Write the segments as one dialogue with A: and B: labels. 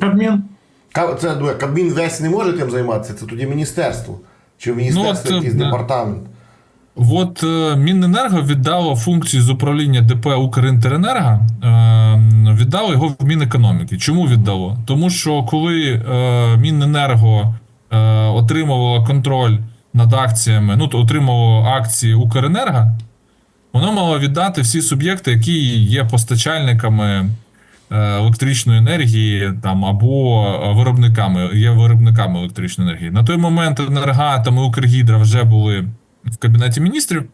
A: Кабмін.
B: Це ну, Кабмін весь не може тим займатися, це тоді міністерство. Чи в міністерстві
A: Ну, от,
B: якийсь
A: е,
B: департамент.
A: От е, Міненерго віддало функції з управління ДП Укрінтеренерго, е, віддало його в Мінекономіки. Чому віддало? Тому що коли Міненерго отримувало контроль над акціями, ну то отримувало акції Укренерго, воно мало віддати всі суб'єкти, які є постачальниками електричної енергії там або е, виробниками, є виробниками електричної енергії. На той момент Енергатом і Укргідра вже були в кабінеті міністрів,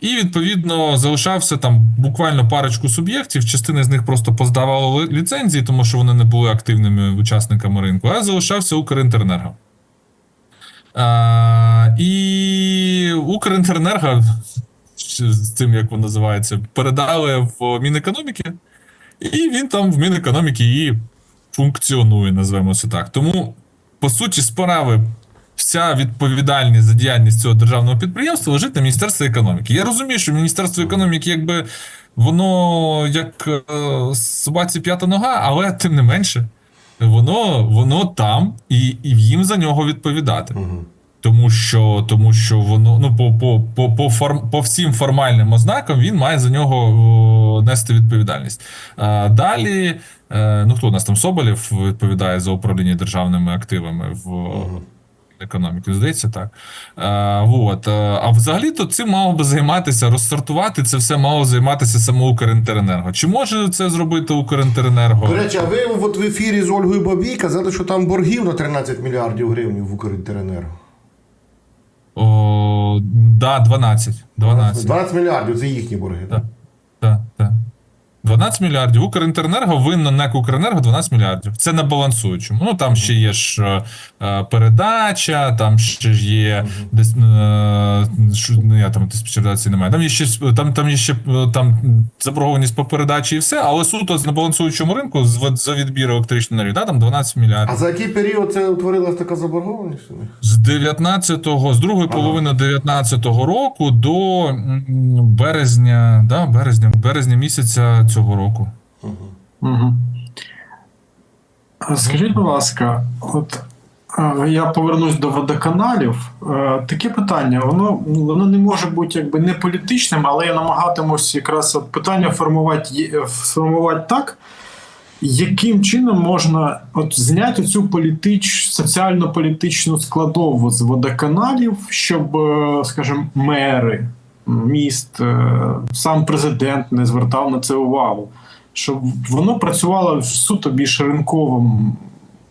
A: і відповідно залишався там буквально парочку суб'єктів. Частина з них просто поздавали ли- ліцензії, тому що вони не були активними учасниками ринку, а залишався Укрінтеренерго. А, і Укрінтеренерго з цим, як воно називається, передали в Мінекономіки, і він там в Мінекономіки і функціонує, назвемо це так. Тому, по суті, справи, вся відповідальність за діяльність цього державного підприємства лежить на Міністерстві економіки. Я розумію, що Міністерство економіки, якби воно як е, собаці п'ята нога, але тим не менше, воно, воно там, і, і їм за нього відповідати.
B: Угу.
A: Тому що, тому що воно ну по, по, по, форм, по всім формальним ознакам він має за нього о, нести відповідальність. А, далі, е, ну хто у нас там Соболєв відповідає за управління державними активами в економіці, здається, так. А, вот. а а взагалі-то цим мало би займатися, розсортувати це все мало займатися саме Укрінтеренерго. Чи може це зробити Укрінтеренерго?
B: До речі, а ви от в ефірі з Ольгою Бабій казали, що там боргів на 13 мільярдів гривень в Укрінтеренерго.
A: Да, 12. 12.
B: 12 мільярдів це їхні борги.
A: Так. 12 мільярдів. Укрінтеренерго винно НЕК Укренерго 12 мільярдів. Це на балансуючому. Ну там ще є ж е, е, передача, там ще ж є десь е, що, ну, я там диспетчеризації немає. Там є ще там, там є ще е, там заборгованість по передачі і все, але суто на балансуючому ринку з- за відбір електричної енергії, да, там 12 мільярдів.
B: А за який період це утворилась така заборгованість?
A: З 19-го, з другої половини 19-го року до березня, да, березня, березня місяця цього року.
C: Угу. Скажіть, будь ласка, от е, я повернусь до водоканалів. Е, Таке питання, воно, воно не може бути якби не політичним, але я намагатимусь якраз питання формувати, формувати так, яким чином можна от зняти цю політич, соціально-політичну складову з водоканалів, щоб, скажімо, мери міст, е, сам президент не звертав на це увагу щоб воно працювало в суто більш ринковому,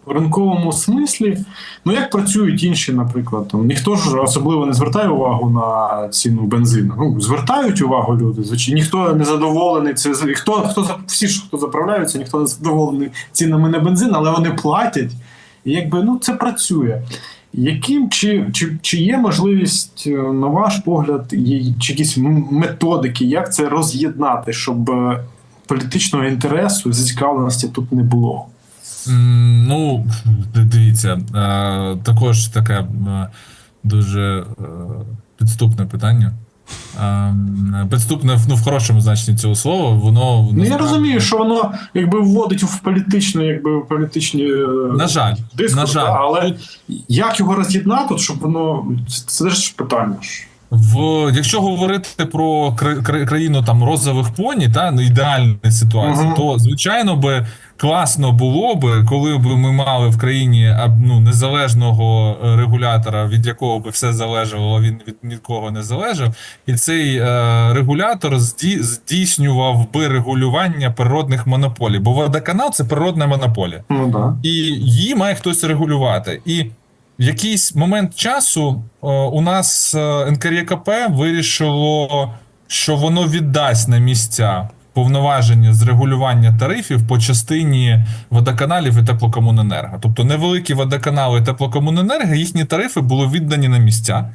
C: ринковому смислі. Ну, як працюють інші, наприклад, там ніхто ж особливо не звертає увагу на ціну бензину. Ну, звертають увагу люди, звичайно, ніхто не задоволений. Це хто, хто всі хто заправляються, ніхто не задоволений цінами на бензин, але вони платять. І якби ну це працює. Яким чи, чи, чи є можливість, е, на ваш погляд, чи якісь методики, як це роз'єднати, щоб е, політичного інтересу, зацікавленості тут не було?
A: Ну, дивіться, е, також таке дуже підступне питання. Е, Підступне в- ну, в хорошому значенні цього слова, воно
C: Ну я розумію, що воно якби вводить в політичну, якби в політичні е,
A: На жаль,
C: дискурс,
A: на жаль.
C: але як його роз'єднати, щоб воно це, це ж питання.
A: В якщо говорити про кра- кра- країну там розових поні, та ну ідеальна ситуація,
C: Мгм.
A: то звичайно би класно було би, коли б ми мали в країні ну, незалежного е, регулятора, від якого би все залежало, а він від нікого не залежав, і цей е, регулятор зді- здійснював би регулювання природних монополій. Бо водоканал це природна монополія
C: Ну да.
A: і її має хтось регулювати. І в якийсь момент часу е, у нас е, НКРЄКП вирішило, що воно віддасть на місця повноваження з регулювання тарифів по частині водоканалів і теплокомуненерго. Тобто невеликі водоканали і теплокомуненерго, їхні тарифи були віддані на місця.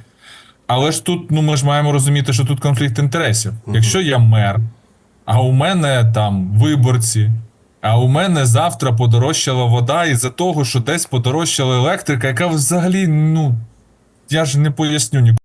A: Але ж тут ну ми ж маємо розуміти, що тут конфлікт інтересів. Якщо я мер, а у мене там виборці, а у мене завтра подорожчала вода із-за того, що десь подорожчала електрика, яка взагалі, ну я ж не поясню нікому.